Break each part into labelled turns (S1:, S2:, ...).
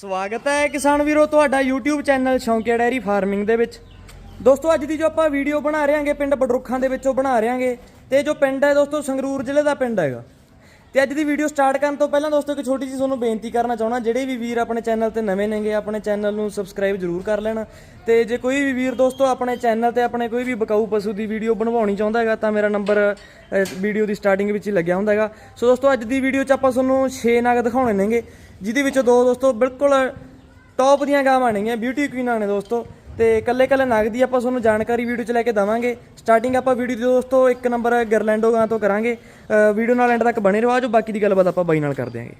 S1: ਸਵਾਗਤ ਹੈ ਕਿਸਾਨ ਵੀਰੋ, ਤੁਹਾਡਾ YouTube channel Shaunkia dairy farming ਦੇ ਵਿੱਚ। ਦੋਸਤੋ, ਅੱਜ ਦੀ ਜੋ ਆਪਾਂ ਵੀਡੀਓ ਬਣਾ ਰਹੇ ਹਾਂਗੇ, ਪਿੰਡ ਬਡਰੁੱਖਾਂ ਦੇ ਵਿੱਚੋਂ ਬਣਾ ਰਹੇ ਹਾਂਗੇ, ਤੇ ਜੋ ਪਿੰਡ ਹੈ ਦੋਸਤੋ, ਸੰਗਰੂਰ ਜ਼ਿਲ੍ਹੇ ਦਾ ਪਿੰਡ ਹੈਗਾ। ਤੇ ਅੱਜ ਦੀ ਵੀਡੀਓ ਸਟਾਰਟ ਕਰਨ ਤੋਂ ਪਹਿਲਾਂ ਦੋਸਤੋ, ਇੱਕ ਛੋਟੀ ਜਿਹੀ ਤੁਹਾਨੂੰ ਬੇਨਤੀ ਕਰਨਾ ਚਾਹਣਾ ਜਿਹੜੇ ਵੀ ਵੀਰ ਆਪਣੇ ਚੈਨਲ ਤੇ ਨਵੇਂ ਨੇਗੇ, ਆਪਣੇ ਚੈਨਲ ਨੂੰ ਸਬਸਕ੍ਰਾਈਬ ਜ਼ਰੂਰ ਕਰ ਲੈਣਾ। ਤੇ ਜੇ ਕੋਈ ਵੀ ਵੀਰ ਦੋਸਤੋ, ਆਪਣੇ ਚੈਨਲ ਤੇ ਆਪਣੇ ਕੋਈ ਵੀ ਬਕਾਊ ਪਸ਼ੂ ਦੀ ਵੀਡੀਓ ਬਣਵਾਉਣੀ ਚਾਹੁੰਦਾ ਹੈਗਾ, ਤਾਂ ਮੇਰਾ ਨੰਬਰ ਵੀਡੀਓ ਦੀ ਸਟਾਰਟਿੰਗ ਵਿੱਚ ਹੀ ਲੱਗਿਆ ਹੁੰਦਾ ਹੈਗਾ। ਸੋ ਦੋਸਤੋ, ਅੱਜ ਦੀ ਵੀਡੀਓ 'ਚ ਆਪਾਂ ਤੁਹਾਨੂੰ 6 ਨਗ ਦਿਖਾਉਣੇ ਨੇਗੇ। ਜਿਹਦੇ ਵਿੱਚੋਂ ਦੋ ਦੋਸਤੋ ਬਿਲਕੁਲ ਟੌਪ ਦੀਆਂ ਗਾਵਾਂ ਨੇਗੀਆਂ ਬਿਊਟੀ ਕੁਈਨਾਂ ਨੇ ਦੋਸਤੋ। ਤੇ ਕੱਲੇ ਕੱਲੇ ਨਗ ਦੀ ਆਪਾਂ ਤੁਹਾਨੂੰ ਜਾਣਕਾਰੀ ਵੀਡੀਓ 'ਚ ਲੈ ਕੇ ਦਵਾਂਗੇ। ਸਟਾਰਟਿੰਗ ਆਪਾਂ ਵੀਡੀਓ ਦੀ ਦੋਸਤੋ ਇੱਕ ਨੰਬਰ ਗਰਲੈਂਡੋ ਗਾਂ ਤੋਂ ਕਰਾਂਗੇ। ਵੀਡੀਓ ਨਾਲ ਐਂਡ ਤੱਕ ਬਣੇ ਰਹੋ ਆਜੋ ਬਾਕੀ ਦੀ ਗੱਲਬਾਤ ਆਪਾਂ ਬਾਈ ਨਾਲ ਕਰ ਦਿਆਂਗੇ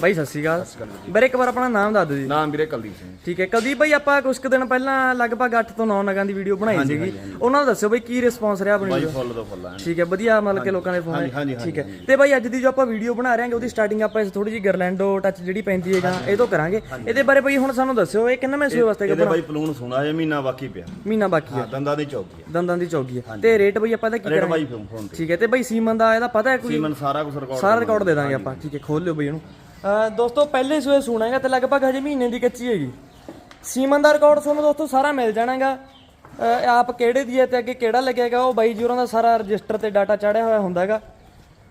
S1: ਬਾਈ ਸਤਿ ਸ਼੍ਰੀ ਅਕਾਲ। ਵੀਰੇ ਇੱਕ ਵਾਰ ਆਪਣਾ ਨਾਮ ਦੱਸ ਦਿਓ ਜੀ।
S2: ਨਾਮ ਵੀਰੇ ਕੁਲਦੀਪ ਸਿੰਘ।
S1: ਠੀਕ ਹੈ। ਕਦੀ ਬਾਈ ਆਪਾਂ ਕੁਝ ਕੁ ਦਿਨ ਪਹਿਲਾਂ ਲਗਭਗ 8 ਤੋਂ 9 ਨਗਾਂ ਦੀ ਵੀਡੀਓ ਬਣਾਈ ਸੀਗੀ। ਉਹਨਾਂ ਨੂੰ ਦੱਸਿਓ ਬਾਈ ਕੀ ਰਿਸਪੌਂਸ ਰਿਹਾ ਆਪਣੀ
S2: ਬਾਈ? ਫੁੱਲ ਤੋਂ ਫੁੱਲ
S1: ਠੀਕ ਹੈ ਵਧੀਆ ਮਤਲਬ ਕਿ ਲੋਕਾਂ ਦੇ ਫੋਨ
S2: ਹਾਂਜੀ, ਹਾਂਜੀ,
S1: ਠੀਕ ਹੈ। ਤੇ ਬਾਈ ਅੱਜ ਦੀ ਜੋ ਆਪਾਂ ਵੀਡੀਓ ਬਣਾ ਰਹੇ ਹਾਂਗੇ ਉਹਦੀ ਸਟਾਰਟਿੰਗ ਆਪਾਂ ਇਸ ਥੋੜੀ ਜਿਹੀ ਗਰਲੈਂਡੋ ਟੱਚ ਜਿਹੜੀ ਪੈਂਦੀ ਹੈਗਾ ਇਹ ਤੋਂ ਕਰਾਂਗੇ। ਇਹਦੇ ਬਾਰੇ ਬਾਈ ਹੁਣ ਸਾਨੂੰ ਦੱਸਿਓ ਇਹ ਕਿੰਨਾ ਮਹਿਸੂਸ ਵਾਸਤੇ
S2: ਇਹਦੇ ਬਾਈ ਪਲੂਣ ਸੁਣਾ ਇਹ ਮਹੀਨਾ ਬਾਕੀ ਪਿਆ।
S1: ਮਹੀਨਾ ਬਾਕੀ ਹੈ।
S2: ਹਾਂ ਦੰਦਾਂ ਦੀ ਚੌਕੀ ਆ
S1: ਦੰਦਾਂ ਦੀ ਚੌਗੀ ਹੈ। ਤੇ ਰੇਟ ਬਈ ਆਪਾਂ ਇਹਦਾ ਕੀ
S2: ਰੇਟ
S1: ਕਰਾਂਗੇ?
S2: ਬਾਈ ਫੋਨ
S1: ਠੀਕ ਹੈ। ਤੇ ਬਈ ਸੀਮਨ ਦਾ ਇਹਦਾ ਪਤਾ ਹੈ ਕੋਈ?
S2: ਸੀਮਨ ਸਾਰਾ ਕੁਝ ਰਿਕਾਰਡ
S1: ਸਾਰਾ ਰਿਕਾਰਡ ਦੇ ਦਾਂਗੇ ਆਪਾਂ। ਠੀਕ ਹੈ ਖੋਲ ਲਿਓ ਬਈ ਇਹਨੂੰ। ਦੋਸਤੋ, ਪਹਿਲੇ ਸੂਏ ਸੁਣਾਏਗਾ ਤੇ ਲਗਭਗ ਹਜੇ ਮਹੀਨੇ ਦੀ ਕੱਚੀ ਹੈਗੀ। ਸੀਮਨ ਦਾ ਰਿਕਾਰਡ ਤੁਹਾਨੂੰ ਦੋਸਤੋ ਸਾਰਾ ਮਿਲ ਜਾਣਾਗਾ। ਅਹ ਆਪ ਕਿਹੜੇ ਦੀ ਹੈ ਤੇ ਅੱਗੇ ਕਿਹੜਾ ਲੱਗੇਗਾ, ਉਹ ਬਾਈ ਜੀ ਹੋਰਾਂ ਦਾ ਸਾਰਾ ਰਜਿਸਟਰ ਤੇ ਡਾਟਾ ਚਾੜਿਆ ਹੋਇਆ ਹੁੰਦਾਗਾ।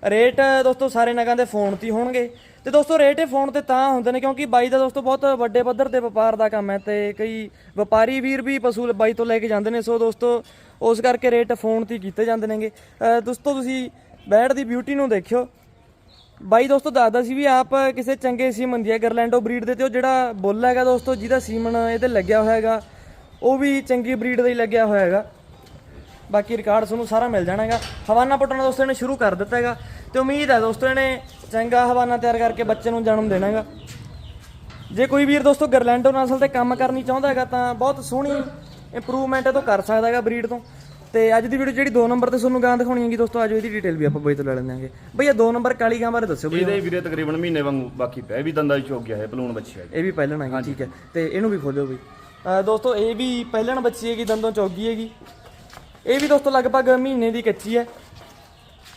S1: ਰੇਟ ਦੋਸਤੋ ਸਾਰੇ ਨਗਾਂ ਦੇ ਫੋਨ ਤੇ ਹੀ ਹੋਣਗੇ। ਤੇ ਦੋਸਤੋ ਰੇਟ ਇਹ ਫੋਨ ਤੇ ਤਾਂ ਹੁੰਦੇ ਨੇ ਕਿਉਂਕਿ ਬਾਈ ਦਾ ਦੋਸਤੋ ਬਹੁਤ ਵੱਡੇ ਪੱਧਰ ਤੇ ਵਪਾਰ ਦਾ ਕੰਮ ਹੈ ਤੇ ਕਈ ਵਪਾਰੀ ਵੀਰ ਵੀ ਪਸ਼ੂ ਬਾਈ ਤੋਂ ਲੈ ਕੇ ਜਾਂਦੇ ਨੇ, ਸੋ ਦੋਸਤੋ ਉਸ ਕਰਕੇ ਰੇਟ ਫੋਨ ਤੇ ਹੀ ਕੀਤੇ ਜਾਂਦੇ ਨੇਗੇ। ਦੋਸਤੋ, ਤੁਸੀਂ ਬੈਡ ਦੀ ਬਿਊਟੀ ਨੂੰ ਦੇਖਿਓ। ਬਾਈ ਦੋਸਤੋ, ਦੱਸਦਾ ਸੀ ਵੀ ਆਪ ਕਿਸੇ ਚੰਗੇ ਸੀਮਨ ਦੀ ਹੈ, ਗਰਲੈਂਡੋ ਬਰੀਡ ਦੇ ਤੇ ਉਹ ਜਿਹੜਾ ਬੁੱਲ ਹੈਗਾ ਦੋਸਤੋ, ਜਿਹਦਾ ਸੀਮਨ ਇਹਦੇ ਲੱਗਿਆ ਹੋਇਆ ਹੈਗਾ, ਉਹ ਵੀ ਚੰਗੀ ਬਰੀਡ ਦਾ ਹੀ ਲੱਗਿਆ ਹੋਇਆ ਹੈਗਾ। ਬਾਕੀ ਰਿਕਾਰਡ ਤੁਹਾਨੂੰ ਸਾਰਾ ਮਿਲ ਜਾਣਾ ਹੈਗਾ। ਹਵਾਨਾ ਪੁੱਟਣਾ ਦੋਸਤੋ, ਇਹਨੇ ਸ਼ੁਰੂ ਕਰ ਦਿੱਤਾ ਹੈਗਾ ਤੇ ਉਮੀਦ ਹੈ ਦੋਸਤੋ, ਇਹਨੇ ਚੰਗਾ ਹਵਾਨਾ ਤਿਆਰ ਕਰਕੇ ਬੱਚੇ ਨੂੰ ਜਨਮ ਦੇਣਾ ਹੈਗਾ। ਜੇ ਕੋਈ ਵੀਰ ਦੋਸਤੋ, ਗਰਲੈਂਡੋ ਨਸਲ ਤੇ ਕੰਮ ਕਰਨੀ ਚਾਹੁੰਦਾ ਹੈਗਾ, ਤਾਂ ਬਹੁਤ ਸੋਹਣੀ ਇੰਪਰੂਵਮੈਂਟ ਇਹ ਤੋਂ ਕਰ ਸਕਦਾ ਹੈਗਾ ਬਰੀਡ ਤੋਂ। ਤੇ ਅੱਜ ਦੀ ਵੀਡੀਓ ਜਿਹੜੀ 2 ਨੰਬਰ ਤੇ ਤੁਹਾਨੂੰ ਗਾਂ ਦਿਖਾਉਣੀ ਹੈਗੀ ਦੋਸਤੋ ਅੱਜ ਇਹਦੀ ਡਿਟੇਲ ਵੀ ਆਪਾਂ ਬਈ ਤੋਂ ਲੈ ਲੈਂਦੇ ਹਾਂਗੇ। ਬਈ ਇਹ 2 ਨੰਬਰ ਕਾਲੀ ਗਾਂ ਬਾਰੇ ਦੱਸਿਓ ਬਈ
S2: ਇਹਦੇ ਵੀਰੇ ਤਕਰੀਬਨ ਮਹੀਨੇ ਵਾਂਗੂ ਬਾਕੀ ਪਿਆ ਇਹ ਵੀ ਦੰਦਾਂ ਦੀ ਚੌਕ ਗਿਆ ਹੈ ਪਲੂਣ ਬੱਚੀ ਹੈ।
S1: ਇਹ ਵੀ ਪਹਿਲਣ ਹੈਗੀ ਠੀਕ ਹੈ। ਤੇ ਇਹਨੂੰ ਵੀ ਖੋਲਿਓ ਬਈ। ਦੋਸਤੋ ਇਹ ਵੀ ਪਹਿਲਣ ਬੱਚੀ ਹੈਗੀ ਦੰਦੋਂ ਚੌਗੀ ਹੈਗੀ। ਇਹ ਵੀ ਦੋਸਤੋ ਲਗਭਗ ਮਹੀਨੇ ਦੀ ਕੱਚੀ ਹੈ।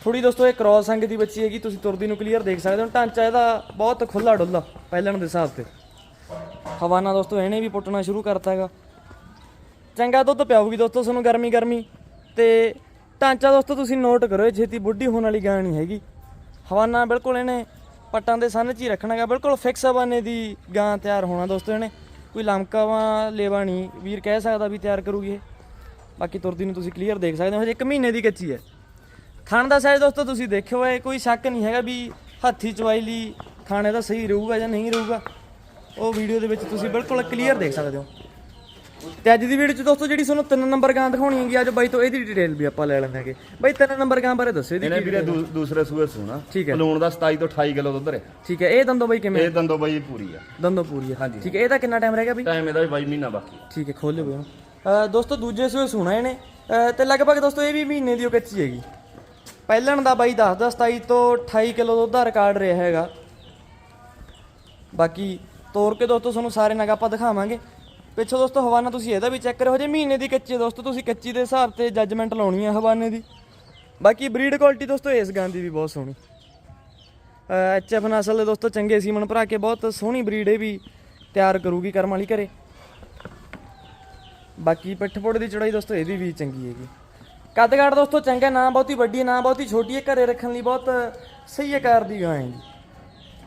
S1: ਥੋੜੀ ਦੋਸਤੋ ਇਹ ਕ੍ਰੋਸ ਸੰਗ ਦੀ ਬੱਚੀ ਹੈਗੀ ਤੁਸੀਂ ਤੁਰਦੀ ਨੂੰ ਕਲੀਅਰ ਦੇਖ ਸਕਦੇ ਹੋ। ਢਾਂਚਾ ਇਹਦਾ ਬਹੁਤ ਖੁੱਲਾ ਡੁੱਲਾ ਪਹਿਲਣ ਦੇ ਹਿਸਾਬ ਤੇ। ਹਵਾਨਾ ਦੋਸਤੋ ਇਹਨੇ ਵੀ ਪੁੱਟਣਾ ਸ਼ੁਰੂ ਕਰਤਾ ਹੈਗਾ। ਚੰਗਾ ਦੁੱਧ ਪਿਆਊਗੀ ਦੋਸਤੋ ਤੁਹਾਨੂੰ ਗਰਮੀ ਗਰਮੀ ਤੇ ਢਾਂਚਾ ਦੋਸਤੋ, ਤੁਸੀਂ ਨੋਟ ਕਰੋ, ਇਹ ਛੇਤੀ ਬੁੱਢੀ ਹੋਣ ਵਾਲੀ ਗਾਂ ਨਹੀਂ ਹੈਗੀ। ਹਵਾਨਾ ਬਿਲਕੁਲ ਇਹਨੇ ਪੱਟਾਂ ਦੇ ਸੰਨ 'ਚ ਹੀ ਰੱਖਣਾ ਹੈਗਾ। ਬਿਲਕੁਲ ਫਿਕਸ ਹਵਾਨੇ ਦੀ ਗਾਂ ਤਿਆਰ ਹੋਣਾ ਦੋਸਤੋ ਇਹਨੇ। ਕੋਈ ਲਮਕਾਵਾ, ਲੇਵਾ ਨਹੀਂ। ਵੀਰ ਕਹਿ ਸਕਦਾ ਵੀ ਤਿਆਰ ਕਰੂਗੀ ਇਹ। ਬਾਕੀ ਤੁਰਦੀ ਨੂੰ ਤੁਸੀਂ ਕਲੀਅਰ ਦੇਖ ਸਕਦੇ ਹੋ। ਹਜੇ ਇੱਕ ਮਹੀਨੇ ਦੀ ਕੱਚੀ ਹੈ। ਖਾਣ ਦਾ ਸਾਈਜ਼ ਦੋਸਤੋ ਤੁਸੀਂ ਦੇਖਿਓ, ਇਹ ਕੋਈ ਸ਼ੱਕ ਨਹੀਂ ਹੈਗਾ ਵੀ ਹੱਥੀ ਚਵਾਈ ਲਈ ਖਾਣੇ ਦਾ ਸਹੀ ਰਹੂਗਾ ਜਾਂ ਨਹੀਂ ਰਹੂਗਾ। ਉਹ ਵੀਡੀਓ ਦੇ ਵਿੱਚ ਤੁਸੀਂ ਬਿਲਕੁਲ ਕਲੀਅਰ ਦੇਖ ਸਕਦੇ ਹੋ। ਤੇ ਅੱਜ ਦੀ ਵੀਡੀਓ 'ਚ ਦੋਸਤੋ ਜਿਹੜੀ ਤੁਹਾਨੂੰ ਤਿੰਨ ਨੰਬਰ ਗਾਂ ਦਿਖਾਉਣੀ ਹੈਗੀ ਅੱਜ ਬਾਈ ਤੋਂ ਇਹਦੀ ਡਿਟੇਲ ਵੀ ਆਪਾਂ ਲੈ ਲੈਂਦੇ ਹੈਗੇ। ਬਾਈ ਤਿੰਨ ਨੰਬਰ ਗਾਂ ਬਾਰੇ ਦੱਸਿਓ ਇਹਦੀ
S2: ਇਹਨੇ ਵੀਰੇ ਦੂ- ਦੂਸਰੇ ਸੂਏ ਸੁਣਾ।
S1: ਠੀਕ ਹੈ।
S2: ਪਲੂਣ ਦਾ 27 ਤੋਂ 28 ਕਿਲੋ ਦੁੱਧ ਰਿਹਾ।
S1: ਠੀਕ ਹੈ ਇਹ ਦੰਦੋ ਬਾਈ ਕਿਵੇਂ
S2: ਇਹ ਦੰਦੋ ਬਾਈ ਪੂਰੀ ਆ।
S1: ਦੰਦੋ ਪੂਰੀ ਹੈ
S2: ਹਾਂਜੀ।
S1: ਠੀਕ ਹੈ ਇਹਦਾ ਕਿੰਨਾ ਟਾਈਮ ਰਹੇਗਾ ਬਈ?
S2: ਟਾਈਮ ਇਹਦਾ ਵੀ ਬਾਈ ਮਹੀਨਾ ਬਾਕੀ
S1: ਠੀਕ ਹੈ ਖੋਲ ਲਿਓ ਬਈ। ਉਹਨੂੰ। ਅਹ ਦੋਸਤੋ ਦੂਜੇ ਸੂਏ ਸੁਣਾ ਇਹਨੇ। ਅਹ ਤੇ ਲਗਭਗ ਦੋਸਤੋ ਇਹ ਵੀ ਮਹੀਨੇ ਦੀ ਉਹ ਕੱਚੀ ਹੈਗੀ। ਪਹਿਲਣ ਦਾ ਬਾਈ ਦੱਸਦਾ 27 ਤੋਂ 28 ਕਿਲੋ ਦੁੱਧ ਦਾ ਰਿਕਾਰਡ ਰਿਹਾ ਹੈਗਾ। ਬਾਕੀ ਤੋੜ ਕੇ ਦੋਸਤੋ ਤੁਹਾਨੂੰ ਸਾਰੇ ਨਗ ਆਪਾਂ ਦਿਖਾਵਾਂਗੇ। ਪਿੱਛੋਂ ਦੋਸਤੋ ਹਵਾਨਾ ਤੁਸੀਂ ਇਹਦਾ ਵੀ ਚੈੱਕ ਕਰੋ ਜੇ ਮਹੀਨੇ ਦੀ ਕੱਚੀ ਹੈ ਦੋਸਤੋ ਤੁਸੀਂ ਕੱਚੀ ਦੇ ਹਿਸਾਬ ਤੇ ਜੱਜਮੈਂਟ ਲਾਉਣੀ ਹੈ ਹਵਾਨੇ ਦੀ। ਬਾਕੀ ਬਰੀਡ ਕੁਆਲਿਟੀ ਦੋਸਤੋ ਇਸ ਗਾਂ ਦੀ ਵੀ ਬਹੁਤ ਸੋਹਣੀ। ਐਚਐਫ ਨਸਲ ਦੇ ਦੋਸਤੋ ਚੰਗੇ ਸੀਮਨ ਭਰਾ ਕੇ ਬਹੁਤ ਸੋਹਣੀ ਬਰੀਡ ਇਹ ਵੀ ਤਿਆਰ ਕਰੂਗੀ ਕਰਮ ਵਾਲੀ ਘਰੇ। ਬਾਕੀ ਪਿੱਠਪੁੜ ਦੀ ਚੜਾਈ ਦੋਸਤੋ ਇਹਦੀ ਵੀ ਚੰਗੀ ਹੈਗੀ। ਕੱਦਗਾੜ ਦੋਸਤੋ ਚੰਗਾ ਨਾ ਬਹੁਤੀ ਵੱਡੀ ਹੈ, ਨਾ ਬਹੁਤੀ ਛੋਟੀ ਹੈ ਘਰੇ ਰੱਖਣ ਲਈ ਬਹੁਤ ਸਹੀ ਆਕਾਰ ਦੀ ਗਾਂ ਹੈਗੀ।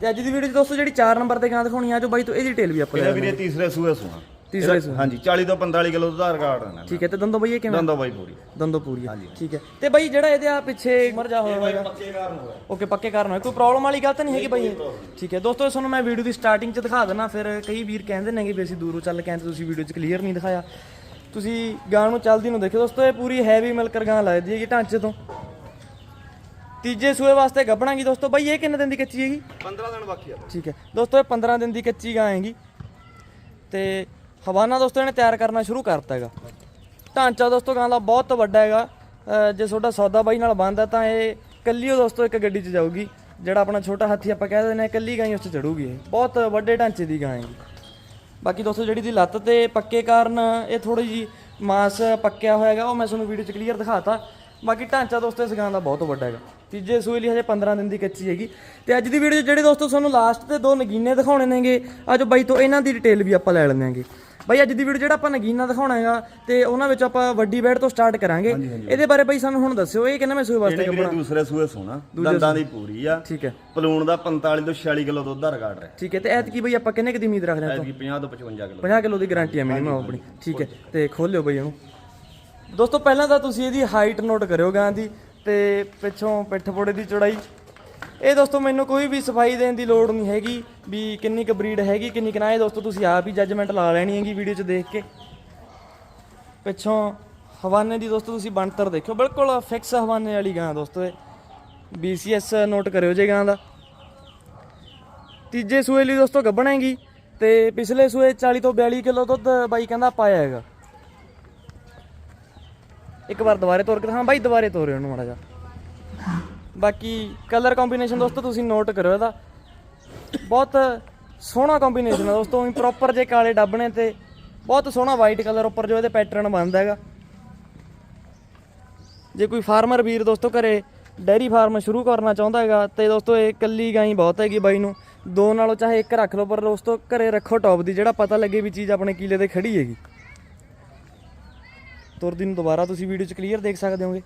S1: ਤੇ ਅੱਜ ਦੀ ਵੀਡੀਓ 'ਚ ਦੋਸਤੋ ਜਿਹੜੀ 4 ਨੰਬਰ ਤੇ ਗਾਂ ਦਿਖਾਉਣੀ ਆ ਜੋ ਬਾਈ ਤੋਂ ਇਹਦੀ ਡਿਟੇਲ ਵੀ ਆਪਾਂ ਲੈ
S2: ਵੀਰੇ ਤੀਸਰੇ ਸੂਏ ਸੁਣਾ
S1: ਤੀਸਰੇ ਸੂਏ।
S2: ਹਾਂਜੀ 40 ਤੋਂ 45 ਕਿਲੋ ਦਾ ਰਿਕਾਰਡ ਹੈ
S1: ਠੀਕ ਹੈ ਤੇ ਦੰਦੋ ਬਈ ਇਹ ਕਿਵੇਂ?
S2: ਦੰਦੋ ਬਾਈ ਪੂਰੀ।
S1: ਦੰਦੋ ਪੂਰੀ ਹੈ ਠੀਕ ਹੈ। ਤੇ ਬਾਈ ਜਿਹੜਾ ਇਹਦੇ ਆ ਪਿੱਛੇ ਮਰ ਜਾ ਹੋਇਆ ਹੈਗਾ
S2: ਪੱਕੇ ਕਾਰਨ ਹੋਇਆ।
S1: ਓਕੇ ਪੱਕੇ ਕਾਰਨ ਹੋਇਆ। ਕੋਈ ਪ੍ਰੋਬਲਮ ਵਾਲੀ ਗੱਲ ਤਾਂ ਨਹੀਂ ਹੈਗੀ ਬਾਈ ਇਹ? ਠੀਕ ਹੈ। ਦੋਸਤੋ ਤੁਹਾਨੂੰ ਮੈਂ ਵੀਡੀਓ ਦੀ ਸਟਾਰਟਿੰਗ 'ਚ ਦਿਖਾ ਦੇਣਾ ਫਿਰ ਕਈ ਵੀਰ ਕਹਿੰਦੇ ਨੇਗੇ ਵੀ ਅਸੀਂ ਦੂਰੋਂ ਚੱਲ ਕੇ ਆਏ ਤੇ ਤੁਸੀਂ ਵੀਡੀਓ 'ਚ ਕਲੀਅਰ ਨਹੀਂ ਦਿਖਾਇਆ। ਤੁਸੀਂ ਗਾਂ ਨੂੰ ਚੱਲਦੀ ਨੂੰ ਦੇਖਿਓ। ਦੋਸਤੋ ਇਹ ਪੂਰੀ ਹੈਵੀ ਮਿਲਕਰ ਗਾਂ ਲੱਗਦੀ ਹੈਗੀ ਢਾਂਚੇ ਤੋਂ। ਤੀਜੇ ਸੂਏ ਵਾਸਤੇ ਗੱਭਣਾਂਗੀ ਦੋਸਤੋ। ਬਾਈ ਇਹ ਕਿੰਨੇ ਦਿਨ ਦੀ ਕੱਚੀ ਹੈਗੀ?
S2: 15 ਦਿਨ ਬਾਕੀ ਆ।
S1: ਠੀਕ ਹੈ। ਦੋਸਤੋ ਇਹ 15 ਦਿਨ ਦੀ ਕੱਚੀ ਗਾਂ ਹੈਗੀ। ਤੇ ਹਵਾਨਾ ਦੋਸਤੋ ਇਹਨੇ ਤਿਆਰ ਕਰਨਾ ਸ਼ੁਰੂ ਕਰਤਾ ਹੈਗਾ। ਢਾਂਚਾ ਦੋਸਤੋ ਗਾਂ ਦਾ ਬਹੁਤ ਵੱਡਾ ਹੈਗਾ। ਜੇ ਤੁਹਾਡਾ ਸੌਦਾ ਬਾਈ ਨਾਲ ਬੰਦ ਹੈ ਤਾਂ ਇਹ ਕੱਲੀ ਉਹ ਦੋਸਤੋ ਇੱਕ ਗੱਡੀ 'ਚ ਜਾਊਗੀ, ਜਿਹੜਾ ਆਪਣਾ ਛੋਟਾ ਹਾਥੀ ਆਪਾਂ ਕਹਿ ਦਿੰਦੇ ਨੇ ਕੱਲੀ ਗਾਂ ਹੀ ਉਸ 'ਚ ਚੜੂਗੀ ਬਹੁਤ ਵੱਡੇ ਢਾਂਚੇ ਦੀ ਗਾਂ ਹੈਗੀ। ਬਾਕੀ ਦੋਸਤੋ ਜਿਹੜੀ ਦੀ ਲੱਤ ਤੇ ਪੱਕੇ ਕਾਰਨ ਇਹ ਥੋੜੀ ਜੀ ਮਾਸ ਪੱਕਿਆ ਹੋਇਆ ਹੈਗਾ, ਉਹ ਮੈਂ ਤੁਹਾਨੂੰ ਵੀਡੀਓ 'ਚ ਕਲੀਅਰ ਦਿਖਾਤਾ। ਬਾਕੀ ਢਾਂਚਾ ਦੋਸਤੋ ਇਸ ਗਾਂ ਦਾ ਬਹੁਤ ਵੱਡਾ ਹੈਗਾ। ਤੀਜੇ ਸੂਏ ਲਈ ਹਜੇ 15 ਦਿਨ ਦੀ ਕੱਚੀ ਹੈਗੀ। ਤੇ ਅੱਜ ਦੀ ਵੀਡੀਓ 'ਚ ਜਿਹੜੇ ਦੋਸਤੋ ਤੁਹਾਨੂੰ ਲਾਸਟ ਤੇ ਦੋ ਨਗੀਨੇ ਦਿਖਾਉਣੇ ਨੇਗੇ, ਅੱਜ ਬਾਈ ਤੋਂ ਇਹਨਾਂ ਦੀ ਡਿਟੇਲ ਵੀ ਆਪਾਂ ਲੈ ਲੈਂਦੇ ਆਂਗੇ ਬਾਈ ਅੱਜ ਦੀ ਵੀਡੀਓ ਜਿਹੜਾ ਆਪਾਂ ਨਗੀਨਾ ਦਿਖਾਉਣਾ ਹੈਗਾ ਤੇ ਉਹਨਾਂ ਵਿੱਚ ਆਪਾਂ ਵੱਡੀ ਬੈਡ ਤੋਂ ਸਟਾਰਟ ਕਰਾਂਗੇ। ਇਹਦੇ ਬਾਰੇ ਬਾਈ ਸਾਨੂੰ ਹੁਣ ਦੱਸਿਓ ਇਹ ਕਿੰਨਾ ਮੈਂ ਸੂਏ ਵਾਸਤੇ
S2: ਇਹਨੇ ਵੀਰੇ ਦੂਸਰੇ ਸੂਏ ਸੋਣਾ? ਦੰਦਾਂ ਦੀ ਪੂਰੀ ਆ।
S1: ਠੀਕ ਹੈ।
S2: ਪਲੂਣ ਦਾ 45 ਤੋਂ 46 ਕਿਲੋ ਦੁੱਧ ਦਾ ਰਿਕਾਰਡ ਹੈ।
S1: ਠੀਕ ਹੈ ਤੇ ਐਤਕੀ ਬਈ ਆਪਾਂ ਕਿੰਨੇ ਕੁ ਦੀ ਉਮੀਦ ਰੱਖਦੇ ਹਾਂ
S2: ਐਤਕੀ 50 ਤੋਂ 55 ਕਿਲੋ।
S1: 50 ਕਿਲੋ ਦੀ ਗਾਰੰਟੀ ਹੈ ਮਿਨੀਮਮ ਆਪਣੀ। ਠੀਕ ਹੈ ਤੇ ਖੋਲਿਓ ਬਈ ਉਹਨੂੰ ਦੋਸਤੋ ਪਹਿਲਾਂ ਤਾਂ ਤੁਸੀਂ ਇਹਦੀ ਹਾਈਟ ਨੋਟ ਕਰਿਓ ਗਾਂ ਦੀ ਤੇ ਪਿੱਛੋਂ ਪਿੱਠ ਪੋੜੇ ਦੀ ਚੌੜਾਈ। ਇਹ ਦੋਸਤੋ, ਮੈਨੂੰ ਕੋਈ ਵੀ ਸਫ਼ਾਈ ਦੇਣ ਦੀ ਲੋੜ ਨਹੀਂ ਹੈਗੀ, ਵੀ ਕਿੰਨੀ ਕੁ ਬਰੀਡ ਹੈਗੀ, ਕਿੰਨੀ ਕੁ ਨਾ, ਇਹ ਦੋਸਤੋ, ਤੁਸੀਂ ਆਪ ਹੀ ਜੱਜਮੈਂਟ ਲਾ ਲੈਣੀ ਹੈਗੀ ਵੀਡੀਓ 'ਚ ਦੇਖ ਕੇ। ਪਿੱਛੋਂ ਹਵਾਨੇ ਦੀ ਦੋਸਤੋ, ਤੁਸੀਂ ਬਣਤਰ ਦੇਖਿਓ। ਬਿਲਕੁਲ ਫਿਕਸ ਹਵਾਨੇ ਵਾਲੀ ਗਾਂ ਦੋਸਤੋ ਇਹ। BCS ਨੋਟ ਕਰਿਓ ਜੇ ਗਾਂ ਦਾ। ਤੀਜੇ ਸੂਏ ਲਈ ਦੋਸਤੋ ਗੱਭਣ ਹੈਗੀ ਤੇ ਪਿਛਲੇ ਸੂਏ 40 ਤੋਂ 42 ਕਿਲੋ ਦੁੱਧ ਬਾਈ ਕਹਿੰਦਾ ਪਾਇਆ ਹੈਗਾ। ਇੱਕ ਵਾਰ ਦੁਬਾਰੇ ਤੋਰ ਕੇ ਹਾਂ ਬਾਈ ਦੁਬਾਰੇ ਤੋਰਿਓ ਉਹਨੂੰ ਮਾੜਾ ਜਿਹਾ। ਬਾਕੀ ਕਲਰ ਕੰਬੀਨੇਸ਼ਨ ਦੋਸਤੋ ਤੁਸੀਂ ਨੋਟ ਕਰੋ ਇਹਦਾ। ਬਹੁਤ ਸੋਹਣਾ ਕੰਬੀਨੇਸ਼ਨ ਹੈ ਦੋਸਤੋ ਵੀ ਪ੍ਰੋਪਰ ਜੇ ਕਾਲੇ ਡੱਬਣੇ ਤੇ ਬਹੁਤ ਸੋਹਣਾ ਵਾਈਟ ਕਲਰ ਉੱਪਰ ਜੋ ਇਹਦੇ ਪੈਟਰਨ ਬਣਦਾ ਹੈਗਾ। ਜੇ ਕੋਈ ਫਾਰਮਰ ਵੀਰ ਦੋਸਤੋ ਘਰੇ ਡੈਰੀ ਫਾਰਮ ਸ਼ੁਰੂ ਕਰਨਾ ਚਾਹੁੰਦਾ ਹੈਗਾ, ਤੇ ਦੋਸਤੋ ਇਹ ਕੱਲੀ ਗਾਂ ਹੀ ਬਹੁਤ ਹੈਗੀ ਬਾਈ ਨੂੰ। ਦੋ ਨਾਲੋਂ ਚਾਹੇ ਇੱਕ ਰੱਖ ਲਓ, ਪਰ ਦੋਸਤੋ ਘਰੇ ਰੱਖੋ ਟੌਪ ਦੀ, ਜਿਹੜਾ ਪਤਾ ਲੱਗੇ ਵੀ ਚੀਜ਼ ਆਪਣੇ ਕੀਲੇ ਤੇ ਖੜੀ ਹੈਗੀ। ਤੁਰਦੀ ਨੂੰ ਦੁਬਾਰਾ ਤੁਸੀਂ ਵੀਡੀਓ 'ਚ ਕਲੀਅਰ ਦੇਖ ਸਕਦੇ ਹੋਗੇ।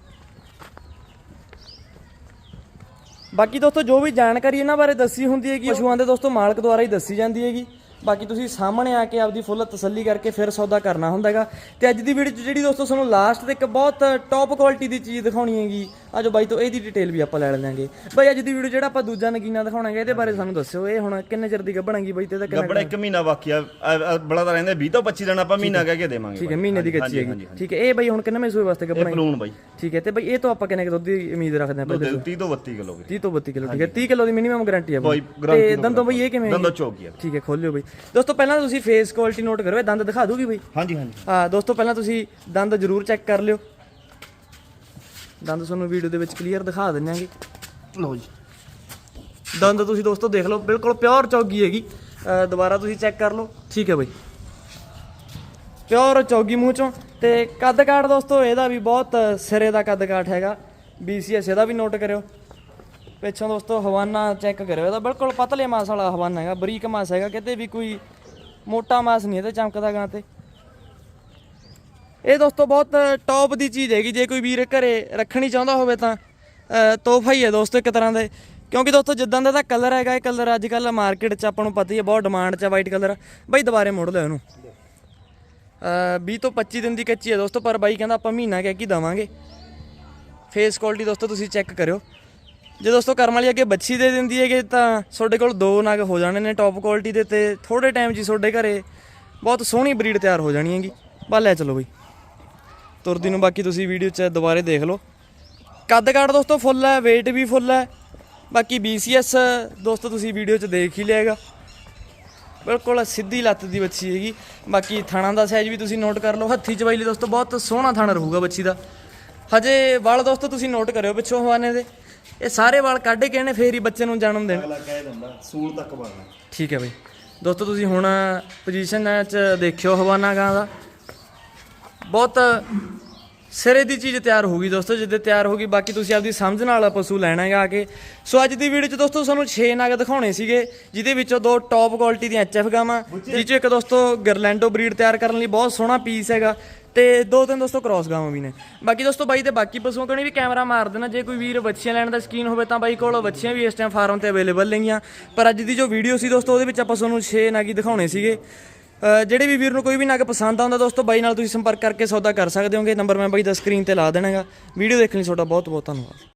S1: ਬਾਕੀ ਦੋਸਤੋ, ਜੋ ਵੀ ਜਾਣਕਾਰੀ ਇਹਨਾਂ ਬਾਰੇ ਦੱਸੀ ਹੁੰਦੀ ਹੈਗੀ, ਪਸ਼ੂਆਂ ਦੇ ਦੋਸਤੋ, ਮਾਲਕ ਦੁਆਰਾ ਹੀ ਦੱਸੀ ਜਾਂਦੀ ਹੈਗੀ। ਬਾਕੀ ਤੁਸੀਂ ਸਾਹਮਣੇ ਆ ਕੇ ਆਪਦੀ ਫੁੱਲ ਤਸੱਲੀ ਕਰਕੇ ਫਿਰ ਸੌਦਾ ਕਰਨਾ ਹੁੰਦਾ ਹੈਗਾ ਤੇ ਅੱਜ ਦੀ ਵੀਡੀਓ 'ਚ ਜਿਹੜੀ ਦੋਸਤੋ ਤੁਹਾਨੂੰ ਲਾਸਟ ਤੇ ਇੱਕ ਬਹੁਤ ਟੌਪ ਕੁਆਲਿਟੀ ਦੀ ਚੀਜ਼ ਦਿਖਾਉਣੀ ਹੈਗੀ ਅੱਜ ਬਾਈ ਤੋਂ ਇਹਦੀ ਡਿਟੇਲ ਵੀ ਆਪਾਂ ਲੈ ਲੈਣਾਂਗੇ ਬਾਈ ਅੱਜ ਦੀ ਵੀਡੀਓ ਜਿਹੜਾ ਆਪਾਂ ਦੂਜਾ ਨਗੀਨਾ ਦਿਖਾਉਣਾਗੇ ਇਹਦੇ ਬਾਰੇ ਸਾਨੂੰ ਦੱਸਿਓ ਇਹ ਹੁਣ ਕਿੰਨੇ ਚਿਰ ਦੀ ਗੱਭਣਾਗੀ ਬਾਈ ਤੇ ਇਹਦਾ ਕਿੰਨਾ
S2: ਗੱਬੜ ਇੱਕ ਮਹੀਨਾ ਬਾਕੀ ਆ ਆ- ਆ ਬੜਾ ਤਾਂ ਰਹਿੰਦੇ 20 ਤੋਂ 25 ਦਿਨ ਆਪਾਂ ਮਹੀਨਾ ਕਹਿ ਕੇ ਦੇਵਾਂਗੇ
S1: ਠੀਕ ਹੈ ਮਹੀਨੇ ਦੀ ਕੱਚੀ ਹੈਗੀ। ਠੀਕ ਹੈ ਇਹ ਬਾਈ ਹੁਣ ਕਿੰਨੇ ਸੂਏ ਵਾਸਤੇ
S2: ਇਹ
S1: ਗੱਭਣਾਗੀ
S2: ਪਲੂਣ ਬਾਈ।
S1: ਠੀਕ ਹੈ ਤੇ ਬਾਈ ਇਹ ਤੋਂ ਆਪਾਂ ਕਿੰਨੇ ਕੁ ਦੁੱਧ ਦੀ ਉਮੀਦ ਰੱਖਦੇ ਆਪਾਂ
S2: ਦੁੱਧ 30 ਤੋਂ 32 ਕਿਲੋ ਵੀਰੇ।
S1: 30 ਤੋਂ 32 ਕਿਲੋ ਠੀਕ ਹੈ 30 ਕਿਲੋ ਦੀ ਮਿਨੀਮਮ ਗਾਰੰਟੀ ਹੈ ਬਾਈ।
S2: ਬਾਈ ਗਰੰਟੀ
S1: ਤੇ ਦੰਦੋਂ ਬਈ ਇਹ ਕਿਵੇਂ
S2: ਦੰਦੋਂ ਚੌਕੀ ਆ।
S1: ਠੀਕ ਹੈ ਖੋਲਿਓ ਬਈ। ਦੋਸਤੋ ਪਹਿਲਾਂ ਤੁਸੀਂ ਫੇਸ ਕੁਆਲਿਟੀ ਨੋਟ ਕਰੋ ਇਹ ਦੰਦ ਦਿਖਾ ਦੂਗੀ ਬਈ?
S2: ਹਾਂਜੀ ਹਾਂਜੀ।
S1: ਹਾਂ ਦੋਸਤੋ ਪਹਿਲਾਂ ਤੁਸੀਂ ਦੰਦ ਜ਼ਰੂਰ ਚੈੱਕ ਕਰ ਲਿਓ। ਦੰਦ ਤੁਹਾਨੂੰ ਵੀਡੀਓ ਦੇ ਵਿੱਚ ਕਲੀਅਰ ਦਿਖਾ ਦਿੰਨਾਂਗੇ
S2: ਲਓ ਜੀ।
S1: ਦੰਦ ਤੁਸੀਂ ਦੋਸਤੋ ਦੇਖ ਲਓ ਬਿਲਕੁਲ ਪਿਓਰ ਚੌਗੀ ਹੈਗੀ। ਦੁਬਾਰਾ ਤੁਸੀਂ ਚੈੱਕ ਕਰ ਲਓ। ਠੀਕ ਹੈ ਬਈ। ਪਿਓਰ ਚੌਗੀ ਮੂੰਹ ਚੋਂ। ਤੇ ਕੱਦ ਕਾਠ ਦੋਸਤੋ ਇਹਦਾ ਵੀ ਬਹੁਤ ਸਿਰੇ ਦਾ ਕੱਦ ਕਾਠ ਹੈਗਾ। BCS ਇਹਦਾ ਵੀ ਨੋਟ ਕਰਿਓ। ਪਿੱਛੋਂ ਦੋਸਤੋ ਹਵਾਨਾ ਚੈੱਕ ਕਰਿਓ ਇਹਦਾ ਬਿਲਕੁਲ ਪਤਲੇ ਮਾਸ ਵਾਲਾ ਹਵਾਨਾ ਹੈਗਾ, ਬਰੀਕ ਮਾਸ ਹੈਗਾ, ਕਿਤੇ ਵੀ ਕੋਈ ਮੋਟਾ ਮਾਸ ਨਹੀਂ ਇਹਦੇ ਚਮਕਦਾ ਗਾਂ ਤੇ। ਇਹ ਦੋਸਤੋ ਬਹੁਤ ਟੌਪ ਦੀ ਚੀਜ਼ ਹੈਗੀ, ਜੇ ਕੋਈ ਵੀਰ ਘਰੇ ਰੱਖਣੀ ਚਾਹੁੰਦਾ ਹੋਵੇ ਤਾਂ ਤੋਹਫਾ ਹੀ ਹੈ ਦੋਸਤੋ ਇੱਕ ਤਰ੍ਹਾਂ ਦੇ। ਕਿਉਂਕਿ ਦੋਸਤੋ ਜਿੱਦਾਂ ਦਾ ਇਹਦਾ ਕਲਰ ਹੈਗਾ, ਇਹ ਕਲਰ ਅੱਜ ਕੱਲ ਮਾਰਕੀਟ 'ਚ ਆਪਾਂ ਨੂੰ ਪਤਾ ਹੀ ਹੈ, ਬਹੁਤ ਡਿਮਾਂਡ 'ਚ ਹੈ ਵਾਈਟ ਕਲਰ ਬਾਈ ਦੁਬਾਰੇ ਮੋੜ ਲਿਓ ਇਹਨੂੰ। ਅਹ 20 ਤੋਂ 25 ਦਿਨ ਦੀ ਕੱਚੀ ਹੈ ਦੋਸਤੋ, ਪਰ ਬਾਈ ਕਹਿੰਦਾ ਆਪਾਂ ਮਹੀਨਾ ਕਹਿ ਕੇ ਦਵਾਂਗੇ। ਫੇਸ ਕੁਆਲਿਟੀ ਦੋਸਤੋ ਤੁਸੀਂ ਚੈੱਕ ਕਰਿਓ। ਜੇ ਦੋਸਤੋ ਕਰਮ ਵਾਲੀ ਅੱਗੇ ਬੱਚੀ ਦੇ ਦਿੰਦੀ ਹੈਗੇ ਤਾਂ ਤੁਹਾਡੇ ਕੋਲ ਦੋ ਨਗ ਹੋ ਜਾਣੇ ਨੇ ਟੌਪ ਕੁਆਲਿਟੀ ਦੇ ਤੇ ਥੋੜੇ ਟਾਈਮ 'ਚ ਹੀ ਤੁਹਾਡੇ ਘਰੇ ਬਹੁਤ ਸੋਹਣੀ ਬਰੀਡ ਤਿਆਰ ਹੋ ਜਾਣੀ ਹੈਗੀ। ਬਾ ਲੈ ਚਲੋ ਬਈ। ਤੁਰਦੀ ਨੂੰ ਬਾਕੀ ਤੁਸੀਂ ਵੀਡੀਓ 'ਚ ਦੁਬਾਰੇ ਦੇਖ ਲਓ। ਕੱਦ ਕਾਟ ਦੋਸਤੋ ਫੁੱਲ ਹੈ, weight ਵੀ ਫੁੱਲ ਹੈ। ਬਾਕੀ BCS ਦੋਸਤੋ ਤੁਸੀਂ ਵੀਡੀਓ 'ਚ ਦੇਖ ਹੀ ਲਿਆਗਾ ਬਿਲਕੁਲ ਸਿੱਧੀ ਲੱਤ ਦੀ ਬੱਚੀ ਹੈਗੀ। ਬਾਕੀ ਥਾਣਾ ਦਾ ਸਾਈਜ਼ ਵੀ ਤੁਸੀਂ ਨੋਟ ਕਰ ਲਓ। ਹੱਥੀ ਚਵਾਈ ਲਈ ਦੋਸਤੋ ਬਹੁਤ ਸੋਹਣਾ ਥਾਣਾ ਰਹੂਗਾ ਬੱਚੀ ਦਾ। ਹਜੇ ਵਾਲ ਦੋਸਤੋ ਤੁਸੀਂ ਨੋਟ ਕਰਿਓ ਪਿੱਛੋਂ ਹਵਾਨੇ ਦੇ। ਇਹ ਸਾਰੇ ਵਾਲ ਕੱਢ ਕੇ ਇਹਨੇ ਫੇਰ ਹੀ ਬੱਚੇ ਨੂੰ ਜਨਮ ਦੇਣ।
S2: ਅਗਲਾ ਕਹਿ ਦਿੰਦਾ ਸੂਲ ਤੱਕ ਬਣਨਾ
S1: ਠੀਕ ਹੈ ਬਈ। ਦੋਸਤੋ ਤੁਸੀਂ ਹੁਣ ਪੋਜੀਸ਼ਨ 'ਚ ਦੇਖਿਓ ਹਵਾਨਾ ਗਾਂ ਦਾ। ਬਹੁਤ ਸਿਰੇ ਦੀ ਚੀਜ਼ ਤਿਆਰ ਹੋਊਗੀ ਦੋਸਤੋ ਜਿੱਦੇ ਤਿਆਰ ਹੋਗੀ ਬਾਕੀ ਤੁਸੀਂ ਆਪਦੀ ਸਮਝ ਨਾਲ ਪਸ਼ੂ ਲੈਣਾ ਹੈਗਾ ਆ ਕੇ। ਸੋ ਅੱਜ ਦੀ ਵੀਡੀਓ 'ਚ ਦੋਸਤੋ ਸਾਨੂੰ 6 ਨਗ ਦਿਖਾਉਣੇ ਸੀਗੇ ਜਿਹਦੇ ਵਿੱਚੋਂ ਦੋ ਟੌਪ ਕੁਆਲਿਟੀ ਦੀਆਂ ਐਚਐਫ ਗਾਵਾਂ ਜਿਹ 'ਚੋਂ ਇੱਕ ਦੋਸਤੋ ਗਰਲੈਂਡੋ ਬਰੀਡ ਤਿਆਰ ਕਰਨ ਲਈ ਬਹੁਤ ਸੋਹਣਾ ਪੀਸ ਹੈਗਾ। ਤੇ ਦੋ ਤਿੰਨ ਦੋਸਤੋ ਕ੍ਰਾਸ ਗਾਵਾਂ ਵੀ ਨੇ। ਬਾਕੀ ਦੋਸਤੋ ਬਾਈ ਤੇ ਬਾਕੀ ਪਸ਼ੂਆਂ ਕੋਲ ਵੀ ਕੈਮਰਾ ਮਾਰ ਦੇਣਾ। ਜੇ ਕੋਈ ਵੀਰ ਬੱਚੀਆਂ ਲੈਣ ਦਾ ਸ਼ਕੀਨ ਹੋਵੇ ਤਾਂ ਬਾਈ ਕੋਲ ਬੱਚੀਆਂ ਵੀ ਇਸ ਟਾਈਮ ਫਾਰਮ ਤੇ ਅਵੇਲੇਬਲ ਨੇਗੀਆਂ। ਪਰ ਅੱਜ ਦੀ ਜੋ ਵੀਡੀਓ ਸੀ ਦੋਸਤੋ, ਉਹਦੇ ਵਿੱਚ ਆਪਾਂ ਤੁਹਾਨੂੰ 6 ਨਾਗੀ ਦਿਖਾਉਣੇ ਸੀਗੇ। ਜਿਹੜੇ ਵੀ ਵੀਰ ਨੂੰ ਕੋਈ ਵੀ ਨਾਗ ਪਸੰਦ ਆਉਂਦਾ ਦੋਸਤੋ, ਬਾਈ ਨਾਲ ਤੁਸੀਂ ਸੰਪਰਕ ਕਰਕੇ ਸੌਦਾ ਕਰ ਸਕਦੇ ਹੋਗੇ। ਨੰਬਰ ਮੈਂ ਬਾਈ ਦਾ ਸਕਰੀਨ ਤੇ ਲਾ ਦੇਣਾਗਾ। ਵੀਡੀਓ ਦੇਖਣ ਲਈ ਤੁਹਾਡਾ ਬਹੁਤ ਬਹੁਤ ਧੰਨਵਾਦ।